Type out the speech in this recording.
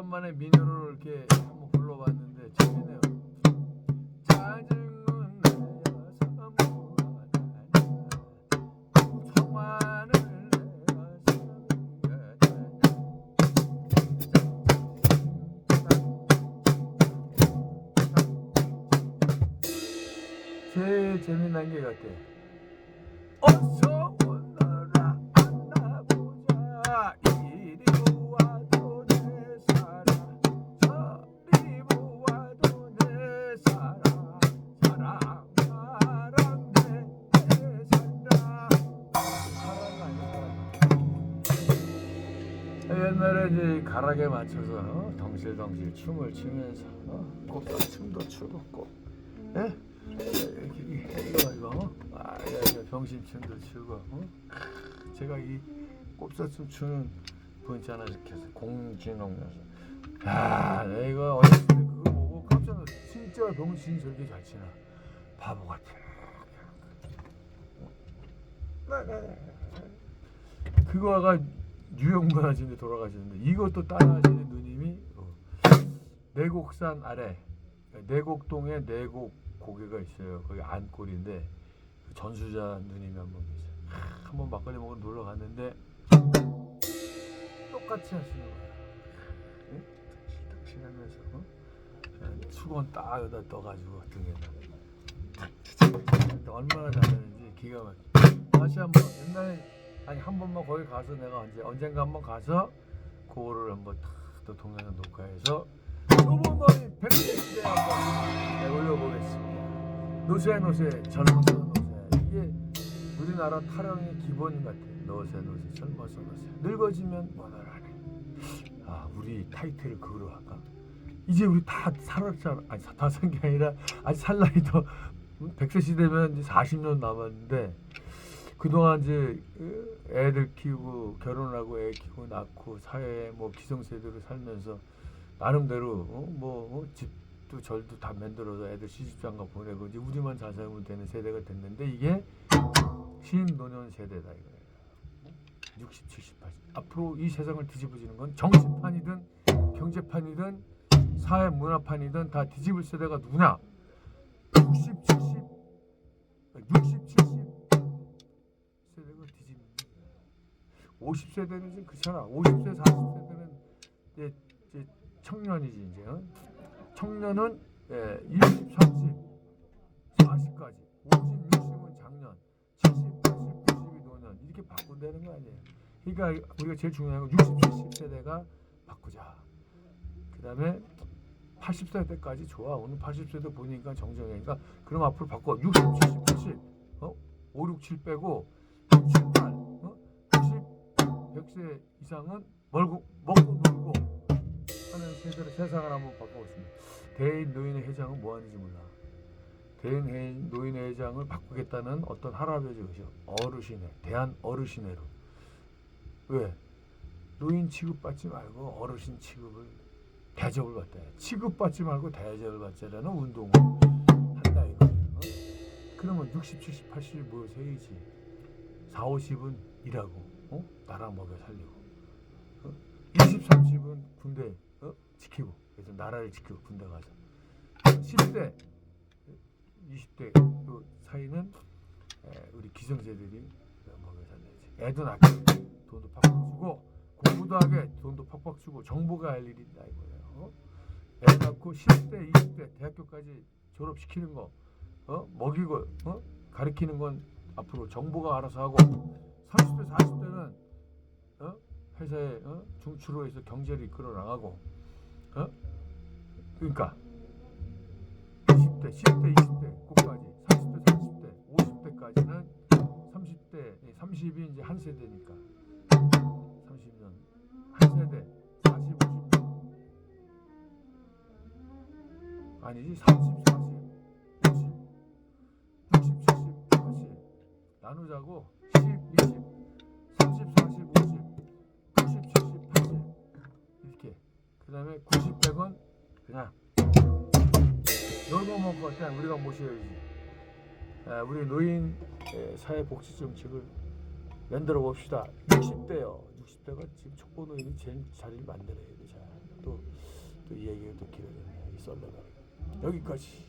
오랜만에 민요를 이렇게 한번 불러봤는데 재밌네요. 제일 재미난 게 같아. 옛날에 이제 가락에 맞춰서 어? 덩실덩실 춤을 추면서 어? 곱다 춤도 추고 꼭 예? 이거 이거 아 야, 야, 병신춤도 추고 어? 크, 제가 이 곱사춤 추는 분 있잖아 이렇게 해서 공진홍 녀석 야 내가 이거 어렸을 때 그거 보고 깜짝 놀랐어 진짜 병신이 저렇게 잘 치나 바보 같아 그거가 뉴욕 문화진에 돌아가셨는데 이것도 따라하시는 누님이 어, 내곡산 아래 내곡동에 내곡 고개가 있어요. 거기 안골인데 그 전수자 누님이 한 분 계세요. 하, 한번 막걸리 먹으러 놀러 갔는데 똑같이 하시는 거예요. 응? 탁신 하면서 어? 수건 딱 여기다 떠가지고 등에다 얼마나 잘하는지 기가 막혀. 다시 한번 옛날에 아니 한 번만 거기 가서 내가 언제 언젠가 한번 가서 그거를 한번 탁또 동영상 녹화해서 너희 백세시대 한번 네, 올려보겠습니다. 노세 노세 젊어서 노세 이게 우리나라 타령의 기본 같아. 노세 노세 젊어서 노세 늙어지면 원활하네. 아 우리 타이틀을 그거로 할까? 이제 우리 다 살았잖아. 아니 다 산 게 아니라 아직 살 나이도 백세 시대면 이제 40년 남았는데 그동안 이제 애들 키우고 결혼하고 애 키우고 낳고 사회에 뭐 기성세대로 살면서 나름대로 어? 뭐 어? 집도 절도 다 만들어서 애들 시집장가 보내고 이제 우리만 잘 살면 되는 세대가 됐는데 이게 신노년 세대다 이거예요. 60, 70, 80. 앞으로 이 세상을 뒤집어지는 건 정치판이든 경제판이든 사회 문화판이든 다 뒤집을 세대가 누구냐? 60, 70, 60, 70 50세대는 지금 그렇잖아. 50세, 40세대는 이제, 이제 청년이지 이제. 어? 청년은 예, 20, 30, 40까지. 50, 60은 작년. 70, 80, 90이 노년. 이렇게 바꾼다는 거 아니에요. 그러니까 우리가 제일 중요한 건 60, 70세대가 바꾸자. 그 다음에 80세 때까지 좋아. 오늘 80세대 보니까 정정이니까 그럼 앞으로 바꿔. 60, 70, 80. 어? 5, 6, 7 빼고 6, 7, 8. 어? 90, 100세 이상은 멀고 먹고 놀고 하는 세대로 세상을 한번 바꿔보겠습니다. 대인 노인의 회장은 뭐 하는지 몰라. 대인 회- 노인의 회장을 바꾸겠다는 어떤 할아버지 의식 어르신회 대한 어르신회로 왜 노인 취급받지 말고 어르신 취급을 대접을 받다 취급받지 말고 대접을 받자라는 운동을 한다 이거예요. 어? 그러면 60, 70, 80이 뭐 세이지 4, 50은 일하고 어? 나라 먹여 살리고 어? 20, 30은 군대 어? 지키고 그래서 나라를 지키고 군대 가서 10대 20대 그 사이는 에, 우리 기성세들이 먹여 살려야지 애도 낳게 돈도 팍팍 주고 공부도 하게 돈도 팍팍 주고 정보가 할 일이 있다 이거예요 어? 애 낳고 10대 20대 대학교까지 졸업시키는 거 어? 먹이고 어? 가르치는 건 앞으로 정보가 알아서 하고 30대 40대는 어? 회사에 어? 중추로 해서 경제를 이끌어 나가고 어? 그러니까 20대 10대 20대 끝까지 30대 40대 50대까지는 30대 30이 이제 한 세대니까 30년 한 세대 40 50년 아니지 30 40 50 60 70 80 나누자고 10 20 30 40 50 90 70 80 이렇게 그 다음에 90 100은 그냥 넓어먹고 그냥 우리가 모셔야지 아, 우리 노인 에, 사회복지 정책을 만들어 봅시다 60대요 60대가 지금 촉보 노인이 제일 자리를 만들어야 돼 잘. 또 또 이 얘기가 또 길어졌네 이 썰러가 여기까지